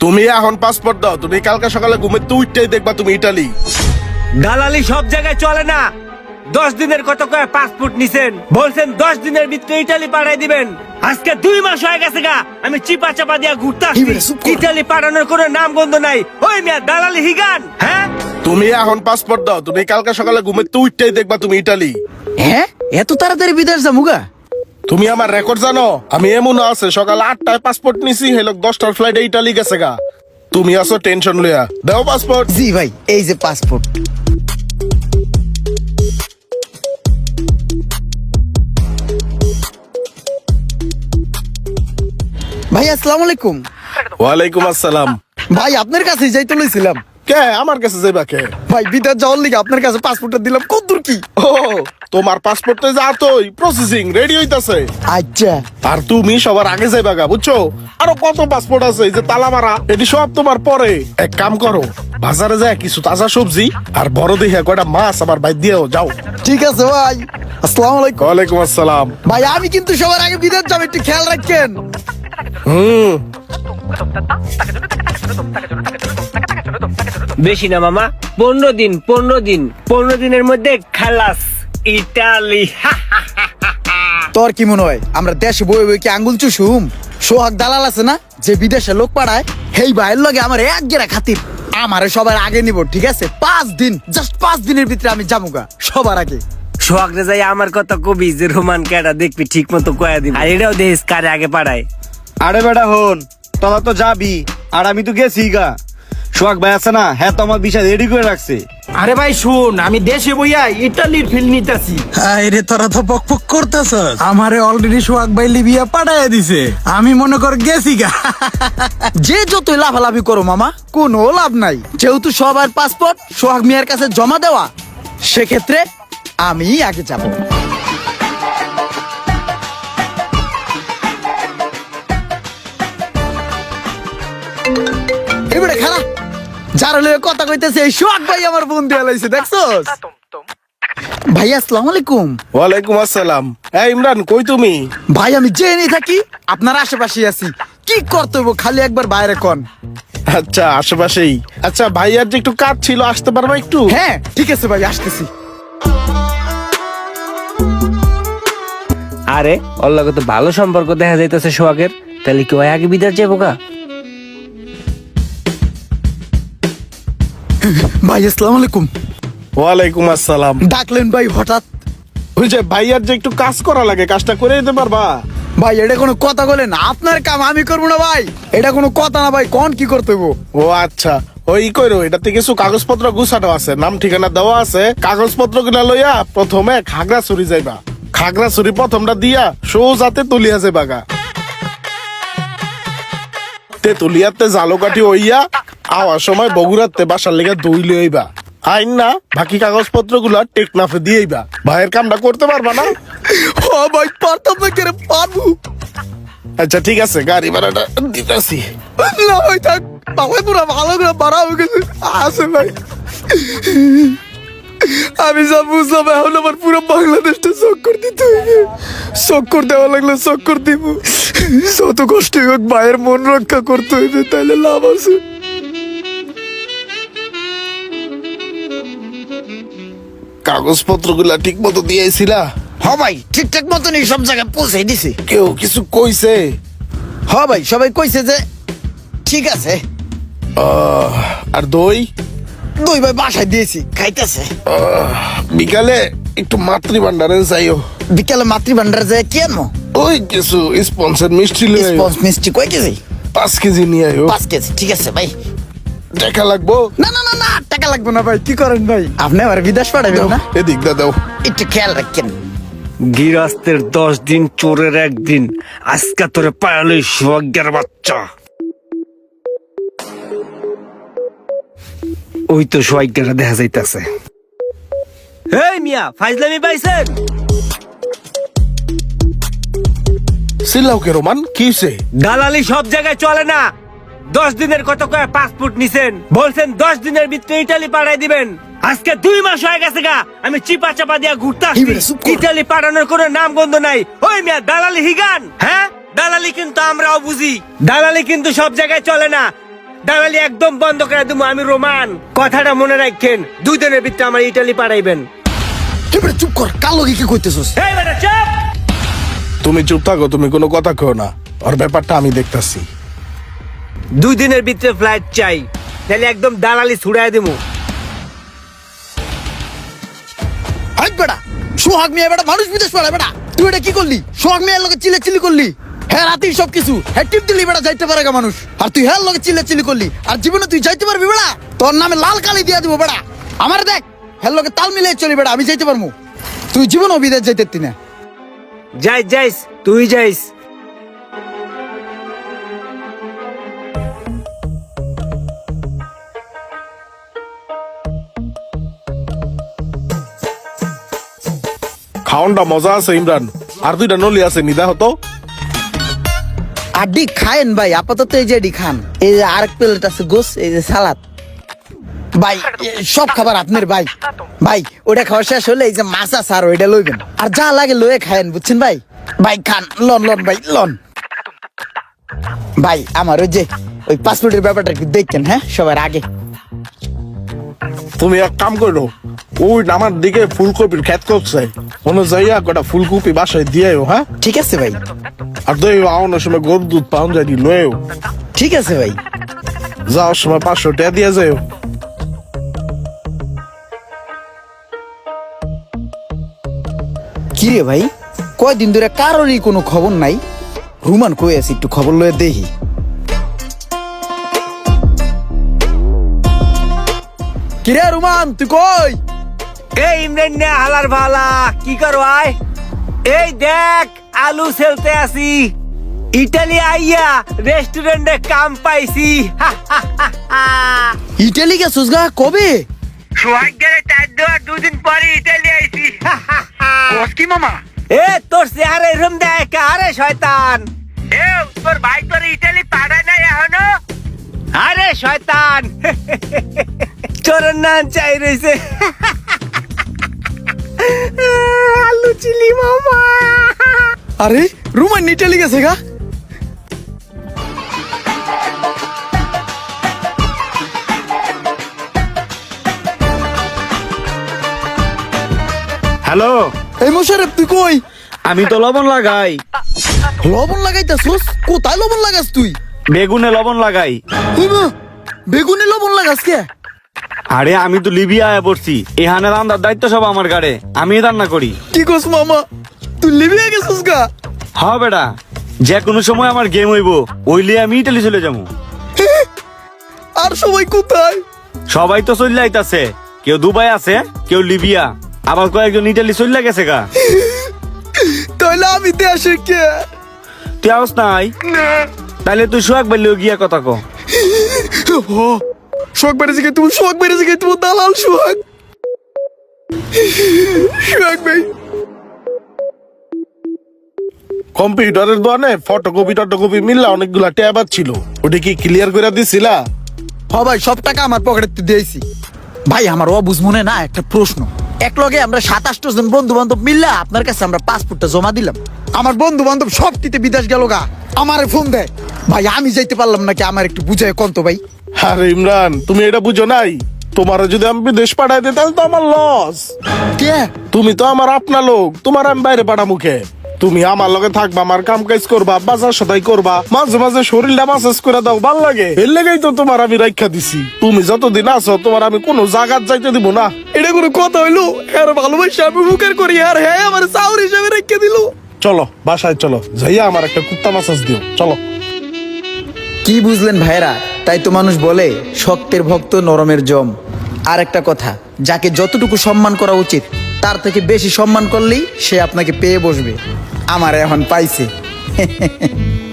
তুমি এখন পাসপোর্ট দাও তুমি কালকে সকালে ঘুমে তো উঠতেই দেখবা তুমি ইটালি দালালি সব জায়গায় চলে না। দশ দিনের কত করে পাসপোর্ট নিছেন। বলছেন দশ দিনের ভিতরে ইটালি পাঠাই দিবেন। আজকে দুই মাস হয়ে গেছে গা আমি চিপা চাপা দিয়া ঘুরতে ইটালি পাঠানোর কোনো নাম গন্ধ নাই। ওই মিয়া দালালি হিগান হ্যাঁ? তুমি এখন পাসপোর্ট দাও তুমি কালকে সকালে ঘুমে তো উঠতেই দেখবা তুমি ইটালি হ্যাঁ? এত তাড়াতাড়ি বিদেশ যামুগা তুমি আমার রেকর্ড জানো? আমি এমন আছে সকাল আটটায় পাসপোর্ট নিছি হেলোক দশটার ফ্লাইটে ইটালি গেছে গা। তুমি আসো টেনশন লইয়া। দাও পাসপোর্ট জি ভাই এই যে পাসপোর্ট ভাই আসসালামু আলাইকুম। ওয়ালাইকুম আসসালাম। ভাই আপনার কাছে যাইতে লইছিলাম। কে? আমার কাছে যাইবা কে? ভাই বিদেশ যাওয়ার লিগে আপনার কাছে পাসপোর্টটা দিলাম কত দূর কি? ও তোমার পাসপোর্টে যা তোই প্রসেসিং রেডি হইতাছে। আচ্ছা। আর তুমি সবার আগে যাইবা গা বুঝছ? আরও কত পাসপোর্ট আছে এই যে তালা মারা এটি সব তোমার পরে। এক কাম করো বাজারে যায় কিছু তাজা সবজি আর বড় দেখে কয়টা মাছ আমার বাইর দিয়েও যাও। ঠিক আছে ভাই। আসসালামু আলাইকুম। ওয়ালাইকুম আসসালাম। ভাই আমি কিন্তু সবার আগে বিদেশ যাব একটু খেয়াল রাখেন। হুম। বেশি না মামা। পনেরো দিন পনেরো দিন। পনেরো দিনের মধ্যে খালাস। ইটালি। তোর কি মনে হয় আমরা দেশে বই বই কি আঙ্গুল চুষুম? সোহাগ দালাল আছে না যে বিদেশে লোক পাড়ায় হেই ভাইয়ের লগে আমার এক গেরা খাতির। আমারে সবার আগে নিব ঠিক আছে? পাঁচ দিন জাস্ট পাঁচ দিনের ভিতরে আমি যামুগা সবার আগে। সোহাগ রে যাই আমার কথা কবি যে রোমান কেটা দেখবি ঠিক মতো কয়া দিবি। আর এটাও দেখিস কারে আগে পাঠায় আরে বেটা হন তোরা তো যাবি আর আমি তো গেছি গা। সোহাগ ভাই আছে না? হ্যাঁ তো আমার বিষয় রেডি করে রাখছে। আরে ভাই শুন আমি দেশে বইয়া ইটালির ফিল নিতেছি। আরে তোরা তো পক পক করতেছস। আমারে অলরেডি সোহাগ ভাই লিবিয়া পাঠাইয়া দিছে। আমি মনে কর গেছি গা। যে যতই লাফালাফি করো মামা কোনো লাভ নাই। যেহেতু সবার পাসপোর্ট সোহাগ মিয়ার কাছে জমা দেওয়া সেক্ষেত্রে আমি আগে যাব। যার হলে কথা কইতেছে এই সোহাগ ভাই আমার বোন দিয়ে লাইছে দেখছস? ভাই আসসালামু আলাইকুম। ওয়ালাইকুম আসসালাম। এই ইমরান কই তুমি? ভাই আমি জেনে থাকি আপনার আশেপাশে আছি। কি করতে হইব খালি একবার বাইরে কন। আচ্ছা আশেপাশেই। আচ্ছা ভাইয়ার যে একটু কাজ ছিল আসতে পারবা একটু? হ্যাঁ ঠিক আছে ভাই আসতেছি। আরে ওর লগে তো ভালো সম্পর্ক দেখা যাইতেছে সোহাগের। তাহলে কি ওই আগে বিদার যাব গা? ভাই আসসালামু আলাইকুম। ওয়ালাইকুম আসসালাম। ডাকলেন ভাই হঠাৎ। ওই যে ভাইয়ার যে একটু কাজ করা লাগে কাজটা করে দিতে পারবা? ভাই এটা কোনো কথা বলেন আপনার কাম আমি করব না ভাই। এটা কোনো কথা না ভাই কোন কি করতে হইব? ও আচ্ছা ওই কইরো এটাতে কিছু কাগজপত্র গুছানো আছে নাম ঠিকানা দেওয়া আছে। কাগজপত্রগুলা লইয়া প্রথমে খাগড়াছড়ি যাইবা। খাগড়াছড়ি প্রথমটা দিয়া সোজাতে তুলিয়া যাইবা গা তে তুলিয়াতে জালো কাঠি হইয়া আওয়ার সময় বগুড়াতে বাসার লেগে দই লইবা আইন না বাকি কাগজপত্রগুলা টেকনাফে দিয়েইবা ভাইয়ের কামটা করতে পারবা না? ও ভাই পারতাম না কেন পারব আচ্ছা ঠিক আছে গাড়ি ভাড়াটা দিতেছি। না ভাই থাক পুরো ভালো করে বাড়া হয়ে গেছে। আসে ভাই। আমি যা বুঝলাম এখন আমার পুরো বাংলাদেশটা চক্কর দিতে হইবে। চক্কর দেওয়া লাগলে চক্কর দিব। যত কষ্ট হোক ভাইয়ের মন রক্ষা করতে হইবে তাহলে লাভ আছে। কাগজপত্রগুলা ঠিক মতো দিয়েছিলা? হ ভাই ঠিকঠাক মতন এই সব জায়গায় পৌঁছে দিছি। কেউ কিছু কইছে? হ ভাই সবাই কইছে যে ঠিক আছে। আহ, আর দই? দুই ভাই বাসায় দিয়েছি খাইতেছে। আহ, বিকালে একটু মাতৃ ভান্ডারে যাইও। বিকালে মাতৃভান্ডার যায় কেন ওই কিছু স্পন্সর মিষ্টি লই আইও। স্পঞ্জ মিষ্টি কয় কেজি? পাঁচ কেজি নিয়ে আইও। পাঁচ কেজি ঠিক আছে ভাই। টাকা লাগবো? না না না না টাকা লাগবে না ভাই কি করেন ভাই? আপনি আবার বিদেশ পাঠাবেন না? এদিক দা দাও। একটু খেয়াল রাখেন। গৃহস্থের দশ দিন চোরের একদিন। আজকে তোরে পায়ালে সোহাগের বাচ্চা। ওই তো সোহাগেরা দেখা যাইতাছে। এই মিয়া ফাইজলামি পাইছেন? সিলাও কে রোমান কি হইছে? দালালি সব জায়গায় চলে না। দশ দিনের কত করে পাসপোর্ট নিছেন? বলছেন দশ দিনের ভিতরে ইটালি পাঠাই দিবেন। আজকে দুই মাস হয়ে গেছে গা আমি চিপা চাপা দিয়া ঘুরতে। ইটালি পাঠানোর কোনো নাম গন্ধ নাই। ওই মিয়া দালালি হিগান হ্যাঁ? দালালি কিন্তু আমরাও বুঝি। দালালি কিন্তু সব জায়গায় চলে না। দালালি একদম বন্ধ করে দেবো আমি রোমান। কথাটা মনে রাখেন দুই দিনের ভিতরে আমার ইটালি পাঠাইবেন এবারে চুপ কর কাল কি কইতেছস? এই বেটা চাপ! তুমি চুপ থাকো তুমি কোনো কথা কেউ না। ওর ব্যাপারটা আমি দেখতাছি। দুই দিনের ভিতরে ফ্লাইট চাই। তাহলে একদম দালালি ছুড়াই দেবো হাই বেটা সোহাগ মিয়া বেটা মানুষ বিদেশ পড়ে বেটা। তুই এটা কি করলি? সোহাগ মিয়ার লগে চিলে চিলি করলি? হ্যাঁ রাতেই সব কিছু হ্যাঁ টিপ দিলি বেটা যাইতে পারে গা মানুষ। আর তুই হ্যাঁ লগে চিলে চিলি করলি। আর জীবনে তুই যাইতে পারবি বেটা। তোর নামে লাল কালি দিয়া দিব বেটা। আমার দেখ হ্যাঁ লগে তাল মিলিয়ে চলি বেটা আমি যাইতে পারব। তুই জীবনও বিদেশ যাইতে না। যাইস যাইস তুই যাইস। খাওনটা মজা আছে ইমরান। আর দুইটা নলি আছে নিদা হতো? আড্ডি খায়েন ভাই আপাতত এই যে এডি খান। এই যে আরেক প্লেট আছে গোস এই যে সালাদ। ভাই সব খাবার আপনার ভাই। ভাই ওটা খাওয়া শেষ হলে এই যে মাছ আছে আর ওইটা লইবেন। আর যা লাগে লয়ে খায়েন বুঝছেন ভাই? ভাই খান লন লন ভাই লন। ভাই আমার ওই যে ওই পাসপোর্টের ব্যাপারটা একটু দেখছেন হ্যাঁ? সবার আগে। তুমি এক কাম করো ওই আমার দিকে ফুলকপির খেত করছে। মনে যাইয়া কটা ফুলকপি বাসায় দিয়েও হ্যাঁ? ঠিক আছে ভাই। আর দই আওয়ানোর সময় গরুর দুধ পাউন যায়নি লয়েও ঠিক আছে ভাই। যাওয়ার সময় পাঁচশো টাকা দিয়ে যাও কি রে ভাই? কয়দিন ধরে কারোরই কোনো খবর নাই। রুমান কই আছে একটু খবর লয়ে দেখি। কিরে রুমান তুই কই? এই ইমরান না হালার ভালা কি করো আয়? এই দেখ আলু সেলতে আসি। ইটালি আইয়া রেস্টুরেন্টে কাম পাইছি। ইটালি গেছিস গা? কবে? সোহাগ গেলে তার দেওয়ার দুদিন পরে ইটালি আইছি। কি মামা? এ তোর চেহারা এরম দেয় আরে শয়তান। এ তোর ভাই তোর ইটালি পাঠায় নাই এখনও? আরে শয়তান। তোর নাম চাই রয়েছে আলু চিলি মামা। আরে রুমান ইটালি গেছে গা। হ্যালো। এই মোশারেফ তুই কই? আমি তো লবণ লাগাই। লবণ লাগাইতাছস? কোথায় লবণ লাগাস তুই? বেগুনে লবণ লাগাই। বেগুনে লবণ লাগাস কে? আরে আমি তো লিবিয়া আয়া পড়ছি। এখানে রান্নার দায়িত্ব সব আমার গাড়ে আমি রান্না করি। কি কস মামা? তুই লিবিয়া গেছিস গা? হ বেটা যে কোনো সময় আমার গেম হইব ওইলে আমি ইটালি চলে যাব। আর সবাই কোথায়? সবাই তো চলে আইতাছে। কেউ দুবাই আছে কেউ লিবিয়া। আবার কয়েকজন ইটালি চলে গেছে গা। তাহলে আমি দেশে কে? তুই আওস নাই? তাহলে তুই সোহাগ বাইলেও গিয়া কথা কো। শোক বেড়েছে গে তুমি শোক বেড়েছে গে তুমি দালাল সোহাগ। সোহাগ ভাই। কম্পিউটারের দোকানে ফটোকপি টটোকপি মিললা অনেকগুলা ট্যাব ছিল। ওটা কি ক্লিয়ার করে দিছিলা? হ ভাই সব টাকা আমার পকেটে দিয়েছি। ভাই আমার অবুঝ মনে না একটা প্রশ্ন। এক লগে আমরা সাতাশটা জন বন্ধু বান্ধব মিললা আপনার কাছে আমরা পাসপোর্টটা জমা দিলাম। আমার বন্ধু বান্ধব সবটিতে বিদেশ গেল গা আমারে ফোন দেয়। ভাই আমি যাইতে পারলাম নাকি আমার একটু বুঝায় কন্ত ভাই। আরে ইমরান তুমি এটা বুঝো নাই? তোমার যদি আমি বিদেশ পাঠাই দিই তাহলে তো আমার লস কে? তুমি তো আমার আপনা লোক তোমার আমি বাইরে পাঠা মুখে তুমি আমার লগে থাকবা আমার কাম কাজ করবা বাজার সদাই করবা মাঝে মাঝে শরীরটা মাসাজ করে দাও ভালো লাগে। এর লেগেই তো তোমার আমি রাখা দিছি। তুমি যতদিন আছো তোমার আমি কোনো জায়গার যাইতে দিব না। এটা কোনো কথা হইল? আর ভালোবাসা আমি মুখের করি আর হ্যাঁ আমার চাউর হিসাবে রেখে দিল। চলো বাসায় চলো যাইয়া আমার একটা কুত্তা মাসাজ দিও চলো। কি বুঝলেন ভাইরা? তাই তো মানুষ বলে শক্তের ভক্ত নরমের জম। আর একটা কথা, যাকে যতটুকু সম্মান করা উচিত, তার থেকে বেশি সম্মান করলেই সে আপনাকে পেয়ে বসবে। আমার এখন পাইছে।